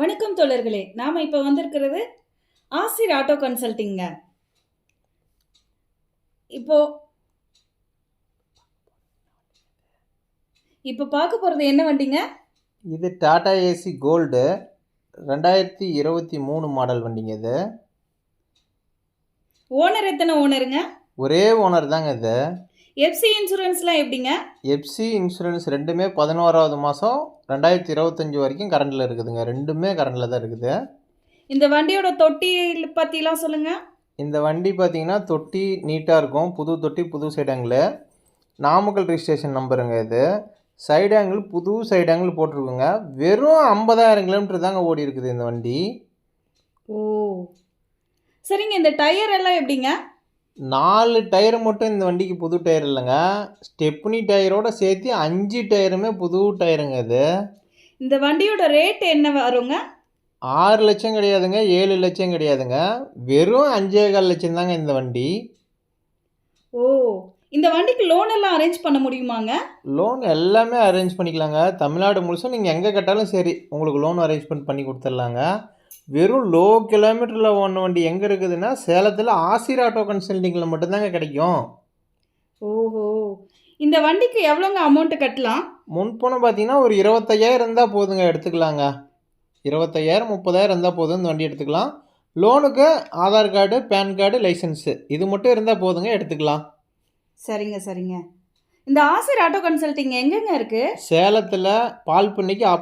வணக்கம் தோழர்களே. நாம் இப்போ வந்திருக்கிறது ஆசிர் ஆட்டோ கன்சல்ட்டிங்க இப்போ இப்போ பார்க்க போகிறது என்ன வண்டிங்க? இது டாடா ஏசி கோல்டு ரெண்டாயிரத்தி இருபத்தி மூணு மாடல் வண்டிங்க இது. ஓனர் எத்தனை ஓனருங்க? ஒரே ஓனர் தாங்க இது. எஃப்சி இன்சூரன்ஸ்லாம் எப்படிங்க? எஃப்சி இன்சூரன்ஸ் ரெண்டுமே பதினோராவது மாதம் ரெண்டாயிரத்தி இருபத்தஞ்சி வரைக்கும் கரண்டில் இருக்குதுங்க. ரெண்டுமே கரண்டில் தான் இருக்குது. இந்த வண்டியோட தொட்டி பற்றிலாம் சொல்லுங்கள் இந்த வண்டி பார்த்தீங்கன்னா தொட்டி நீட்டாக இருக்கும். புது தொட்டி புது சைடு ஆங்கிள் நாமக்கல் ரிஜிஸ்ட்ரேஷன் நம்பருங்க இது. சைடு ஆங்கிள் புது சைடு ஆங்கிள் போட்டிருக்குங்க. வெறும் ஐம்பதாயிரம் கிலோமீட்டர் தாங்க ஓடி இருக்குது இந்த வண்டி. ஓ. சரிங்க இந்த டயர் எல்லாம் எப்படிங்க? நாலு டயர் மட்டும் இந்த வண்டிக்கு புது டயர் இல்லைங்க. ஸ்டெப்னி டயரோட சேர்த்து அஞ்சு டயருமே புது டயருங்க இது. இந்த வண்டியோட ரேட் என்ன வருங்க? ஆறு லட்சம் கிடையாதுங்க ஏழு லட்சம் கிடையாதுங்க. வெறும் அஞ்சே கால் லட்சம் தாங்க இந்த வண்டி. ஓ இந்த வண்டிக்கு லோன் எல்லாம் அரேஞ்ச் பண்ண முடியுமாங்க? லோன் எல்லாமே அரேஞ்ச் பண்ணிக்கலாங்க. தமிழ்நாடு முழுசும் நீங்கள் எங்கே கேட்டாலும் சரி உங்களுக்கு லோன் அரேஞ்ச்மெண்ட் பண்ணி கொடுத்துர்லாங்க வெறும் லோ கிலோமீட்டரில் ஓன வண்டி எங்கே இருக்குதுன்னா சேலத்தில் ஆசிர் ஆட்டோ கன்சல்டிங்கில் மட்டும்தாங்க கிடைக்கும். ஓஹோ. இந்த வண்டிக்கு எவ்வளோங்க அமௌண்ட்டு கட்டலாம்? முன்பணம் பார்த்தீங்கன்னா ஒரு இருபத்தையாயிரம் இருந்தால் போதுங்க எடுத்துக்கலாங்க. இருபத்தையாயிரம் முப்பதாயிரம் இருந்தால் போதும் இந்த வண்டி எடுத்துக்கலாம். லோனுக்கு Aadhaar card PAN card licence இது மட்டும் இருந்தால் போதுங்க எடுத்துக்கலாம். சரிங்க சரிங்க. இந்த ஆசிர் ஆட்டோ கன்சல்ட்டிங் எங்கெங்க இருக்கு? சேலத்தில் பால் பண்ணைக்கு ஆப்போ